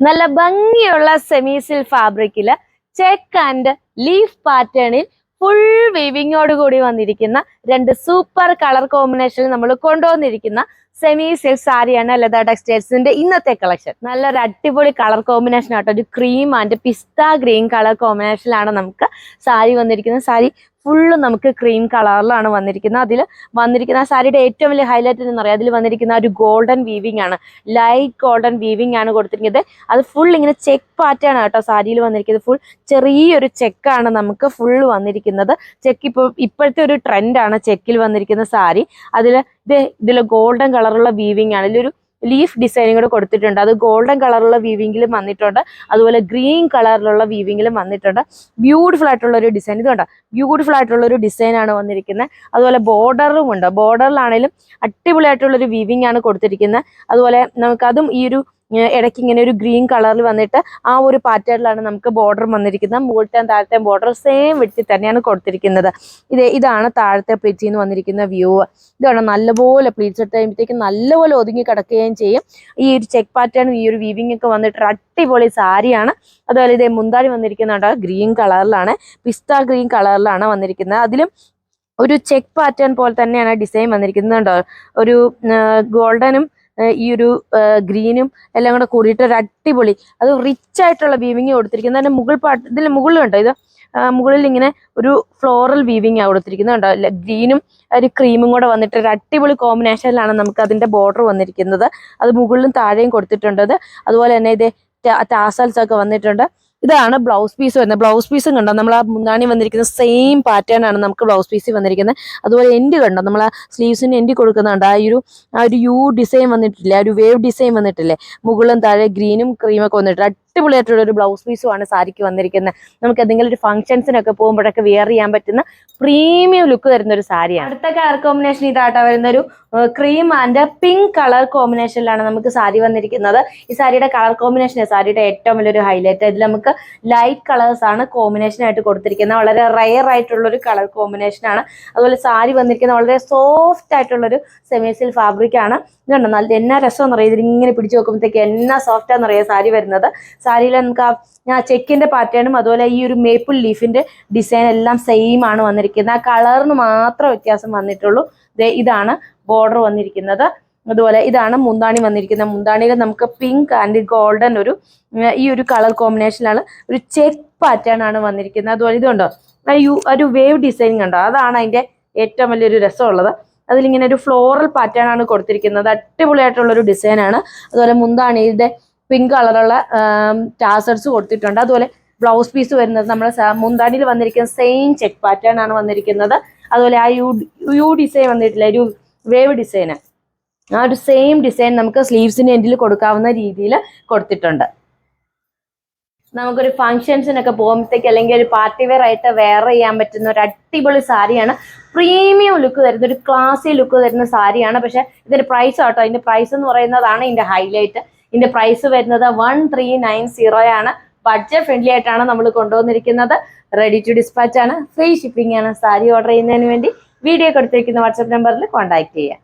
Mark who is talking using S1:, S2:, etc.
S1: നല്ല ഭംഗിയുള്ള സെമീസിൽ ഫാബ്രിക്കിൽ ചെക്ക് ആൻഡ് ലീഫ് പാറ്റേണിൽ ഫുൾ വീവിങ്ങോട് കൂടി വന്നിരിക്കുന്ന രണ്ട് സൂപ്പർ കളർ കോമ്പിനേഷനിൽ നമ്മൾ കൊണ്ടുവന്നിരിക്കുന്ന സെമി സിൽക്ക് സാരിയാണ് ലത ടെക്സ്റ്റൈൽസിന്റെ ഇന്നത്തെ കളക്ഷൻ നല്ലൊരു അടിപൊളി കളർ കോമ്പിനേഷൻ ആട്ടോ. ഒരു cream and pista green colour കോമ്പിനേഷനിലാണ് നമുക്ക് സാരി വന്നിരിക്കുന്നത്. സാരി ഫുള്ള് നമുക്ക് ക്രീം കളറിലാണ് വന്നിരിക്കുന്നത്. അതിൽ വന്നിരിക്കുന്ന സാരിയുടെ ഏറ്റവും വലിയ ഹൈലൈറ്റ് എന്ന് പറയാം. അതിൽ വന്നിരിക്കുന്ന ഒരു ഗോൾഡൻ വീവിംഗ് ആണ്. ലൈറ്റ് ഗോൾഡൻ വീവിംഗ് ആണ് കൊടുത്തിരിക്കുന്നത്. അത് ഫുൾ ഇങ്ങനെ ചെക്ക് പാറ്റേൺ കേട്ടോ സാരിയിൽ വന്നിരിക്കുന്നത്. ഫുൾ ചെറിയൊരു ചെക്കാണ് നമുക്ക് ഫുൾ വന്നിരിക്കുന്നത്. ചെക്ക് ഇപ്പോൾ ഇപ്പോഴത്തെ ഒരു ട്രെൻഡാണ് ചെക്കിൽ വന്നിരിക്കുന്ന സാരി അതിൽ ഇത് ഇതിൽ ഗോൾഡൻ കളറുള്ള വീവിംഗ് ആണ്. ഇതിലൊരു ലീഫ് ഡിസൈനും കൂടെ കൊടുത്തിട്ടുണ്ട്. അത് ഗോൾഡൻ കളറുള്ള വീവിങ്ങിലും വന്നിട്ടുണ്ട്. അതുപോലെ ഗ്രീൻ കളറിലുള്ള വീവിങ്ങിലും വന്നിട്ടുണ്ട്. ബ്യൂട്ടിഫുൾ ആയിട്ടുള്ള ഒരു ഡിസൈൻ ഇത് കണ്ടോ? ബ്യൂട്ടിഫുൾ ആയിട്ടുള്ള ഒരു ഡിസൈൻ ആണ് വന്നിരിക്കുന്നത്. അതുപോലെ ബോർഡറും ഉണ്ട്. ബോർഡറിലാണെങ്കിലും അടിപൊളിയായിട്ടുള്ള ഒരു വീവിംഗ് ആണ് കൊടുത്തിരിക്കുന്നത്. അതുപോലെ നമുക്കതും ഈ ഒരു ഇടയ്ക്ക് ഇങ്ങനെ ഒരു ഗ്രീൻ കളറിൽ വന്നിട്ട് ആ ഒരു പാറ്റേണിലാണ് നമുക്ക് ബോർഡർ വന്നിരിക്കുന്നത്. മുകളിലത്തെയും താഴത്തെ ബോർഡർ സെയിം വെട്ടി തന്നെയാണ് കൊടുത്തിരിക്കുന്നത്. ഇത് ഇതാണ് താഴത്തെ പ്ലീറ്റിൽ നിന്ന് വന്നിരിക്കുന്ന വ്യൂ ഇതാണ് നല്ലപോലെ പ്ലീറ്റ്സ് ഇട്ട് കഴിയുമ്പോഴത്തേക്കും നല്ലപോലെ ഒതുങ്ങി കിടക്കുകയും ചെയ്യും. ഈ ഒരു ചെക്ക് പാറ്റേണും ഈ ഒരു വീവിംഗ് ഒക്കെ വന്നിട്ട് അടിപൊളി സാരിയാണ് അതുപോലെ ഇതേ മുന്താടി വന്നിരിക്കുന്നുണ്ട്. ഗ്രീൻ കളറിലാണ്. പിസ്ത ഗ്രീൻ കളറിലാണ് വന്നിരിക്കുന്നത്. അതിലും ഒരു ചെക്ക് പാറ്റേൺ പോലെ തന്നെയാണ് ഡിസൈൻ വന്നിരിക്കുന്നത് കണ്ടോ ഒരു ഗോൾഡനും ഈ ഒരു ഗ്രീനും എല്ലാം കൂടെ കൂടിയിട്ട് ഒരു അടിപൊളി അത് റിച്ച് ആയിട്ടുള്ള വീവിങ് കൊടുത്തിരിക്കുന്നത്. അതിന്റെ മുകൾ പാട്ട് ഇതിൽ മുകളിൽ കണ്ടോ? ഇത് മുകളിൽ ഇങ്ങനെ ഒരു ഫ്ലോറൽ വീവിങ് ആണ് കൊടുത്തിരിക്കുന്നത് കണ്ടോ? ഗ്രീനും ഒരു ക്രീമും കൂടെ വന്നിട്ട് ഒരു അടിപൊളി കോമ്പിനേഷനിലാണ് നമുക്ക് അതിന്റെ ബോർഡർ വന്നിരിക്കുന്നത്. അത് മുകളിലും താഴെയും കൊടുത്തിട്ടുണ്ട്. അതുപോലെ തന്നെ ഇത് ടാസൽസ് ഒക്കെ വന്നിട്ടുണ്ട്. ഇതാണ് ബ്ലൗസ് പീസ് വരുന്നത്. ബ്ലൗസ് പീസും കണ്ടോ? നമ്മൾ ആ മുന്താണി വന്നിരിക്കുന്ന സെയിം പാറ്റേൺ ആണ് നമുക്ക് ബ്ലൗസ് പീസിൽ വന്നിരിക്കുന്നത്. അതുപോലെ എൻഡ് കണ്ടോ? നമ്മൾ ആ സ്ലീവ്സിന് എൻഡ് കൊടുക്കുന്നുണ്ട്. ആ ഒരു ആ ഒരു യു ഡിസൈൻ വന്നിട്ടില്ലേ? ആ ഒരു വേവ് ഡിസൈൻ വന്നിട്ടില്ലേ? മുകളിലും താഴെ ഗ്രീനും ക്രീമൊക്കെ വന്നിട്ട്. അടിപൊളിയായിട്ടുള്ള ഒരു ബ്ലൗസ് പീസും ആണ് സാരിക്ക് വന്നിരിക്കുന്നത്. നമുക്ക് എന്തെങ്കിലും ഒരു ഫംഗ്ഷൻസിനൊക്കെ പോകുമ്പോഴൊക്കെ വിയർ ചെയ്യാൻ പറ്റുന്ന പ്രീമിയം ലുക്ക് തരുന്ന ഒരു സാരിയാണ്. അടുത്ത കളർ കോമ്പിനേഷൻ ഇതായിട്ടാണ് വരുന്ന ഒരു ക്രീം ആൻഡ് പിങ്ക് കളർ കോമ്പിനേഷനിലാണ് നമുക്ക് സാരി വന്നിരിക്കുന്നത്. ഈ സാരിയുടെ കളർ കോമ്പിനേഷൻ സാരിയുടെ ഏറ്റവും വലിയൊരു ഹൈലൈറ്റ് ഇതിൽ നമുക്ക് ലൈറ്റ് കളേഴ്സ് ആണ് കോമ്പിനേഷൻ ആയിട്ട് കൊടുത്തിരിക്കുന്നത്. വളരെ റയർ ആയിട്ടുള്ള ഒരു കളർ കോമ്പിനേഷൻ ആണ്. അതുപോലെ സാരി വന്നിരിക്കുന്ന വളരെ സോഫ്റ്റ് ആയിട്ടുള്ള ഒരു സെമിസിൽ ഫാബ്രിക് ആണ്. ഇതുണ്ട്? നല്ല എന്നാ രസം അറിയാം ഇതിങ്ങനെ പിടിച്ചു നോക്കുമ്പോഴത്തേക്ക് എന്നാ സോഫ്റ്റ് ആണെന്നറിയാം സാരി വരുന്നത്? സാരിയിൽ നമുക്ക് ആ ചെക്കിന്റെ പാറ്റേണും അതുപോലെ ഈ ഒരു മേപ്പിൾ ലീഫിന്റെ ഡിസൈൻ എല്ലാം സെയിം ആണ് വന്നിരിക്കുന്നത്. ആ കളറിന് മാത്രം വ്യത്യാസം വന്നിട്ടുള്ളൂ. ഇതാണ് ബോർഡർ വന്നിരിക്കുന്നത്. അതുപോലെ ഇതാണ് മുന്താണി വന്നിരിക്കുന്നത്. മുന്താണിയിൽ നമുക്ക് പിങ്ക് ആൻഡ് ഗോൾഡൻ ഒരു ഈ ഒരു കളർ കോമ്പിനേഷനിലാണ് ഒരു ചെക്ക് പാറ്റേൺ ആണ് വന്നിരിക്കുന്നത്. അതുപോലെ ഇതുണ്ടോ? യു ഒരു വേവ് ഡിസൈൻ കണ്ടോ? അതാണ് അതിന്റെ ഏറ്റവും വലിയൊരു രസമുള്ളത്. അതിലിങ്ങനെ ഒരു ഫ്ലോറൽ പാറ്റേൺ ആണ് കൊടുത്തിരിക്കുന്നത്. അടിപൊളിയായിട്ടുള്ളൊരു ഡിസൈനാണ് അതുപോലെ മുന്താണിയുടെ പിങ്ക് കളറുള്ള ടാസർസ് കൊടുത്തിട്ടുണ്ട്. അതുപോലെ ബ്ലൗസ് പീസ് വരുന്നത് നമ്മുടെ മുന്താണിയിൽ വന്നിരിക്കുന്ന സെയിം ചെക്ക് പാറ്റേൺ ആണ് വന്നിരിക്കുന്നത്. അതുപോലെ ആ യു യു ഡിസൈൻ വന്നിട്ടില്ല ഒരു വേവ് ഡിസൈൻ ആ ഒരു സെയിം ഡിസൈൻ നമുക്ക് സ്ലീവ്സിന് എൻഡിൽ കൊടുക്കാവുന്ന രീതിയിൽ കൊടുത്തിട്ടുണ്ട്. നമുക്കൊരു ഫംഗ്ഷൻസിനൊക്കെ പോകുമ്പോഴത്തേക്ക് അല്ലെങ്കിൽ ഒരു പാർട്ടി വെയർ ആയിട്ട് വെയർ ചെയ്യാൻ പറ്റുന്ന ഒരു അടിപൊളി സാരിയാണ്. പ്രീമിയം ലുക്ക് തരുന്ന ഒരു ക്ലാസി ലുക്ക് തരുന്ന സാരിയാണ്. പക്ഷെ ഇതിന്റെ പ്രൈസ് ആട്ടോ അതിന്റെ പ്രൈസ് എന്ന് പറയുന്നതാണ് ഇതിന്റെ ഹൈലൈറ്റ് ഇതിന്റെ പ്രൈസ് വരുന്നത് വൺ ത്രീ നയൻ സീറോ ആണ്. ബഡ്ജറ്റ് ഫ്രണ്ട്ലി ആയിട്ടാണ് നമ്മൾ കൊണ്ടുവന്നിരിക്കുന്നത്. റെഡി ടു ഡിസ്പാച്ച് ആണ്. ഫ്രീ ഷിപ്പിംഗ് ആണ് സാരി ഓർഡർ ചെയ്യുന്നതിന് വേണ്ടി. വീഡിയോ കൊടുത്തിരിക്കുന്ന വാട്സ്ആപ്പ് നമ്പറിൽ കോൺടാക്ട് ചെയ്യുക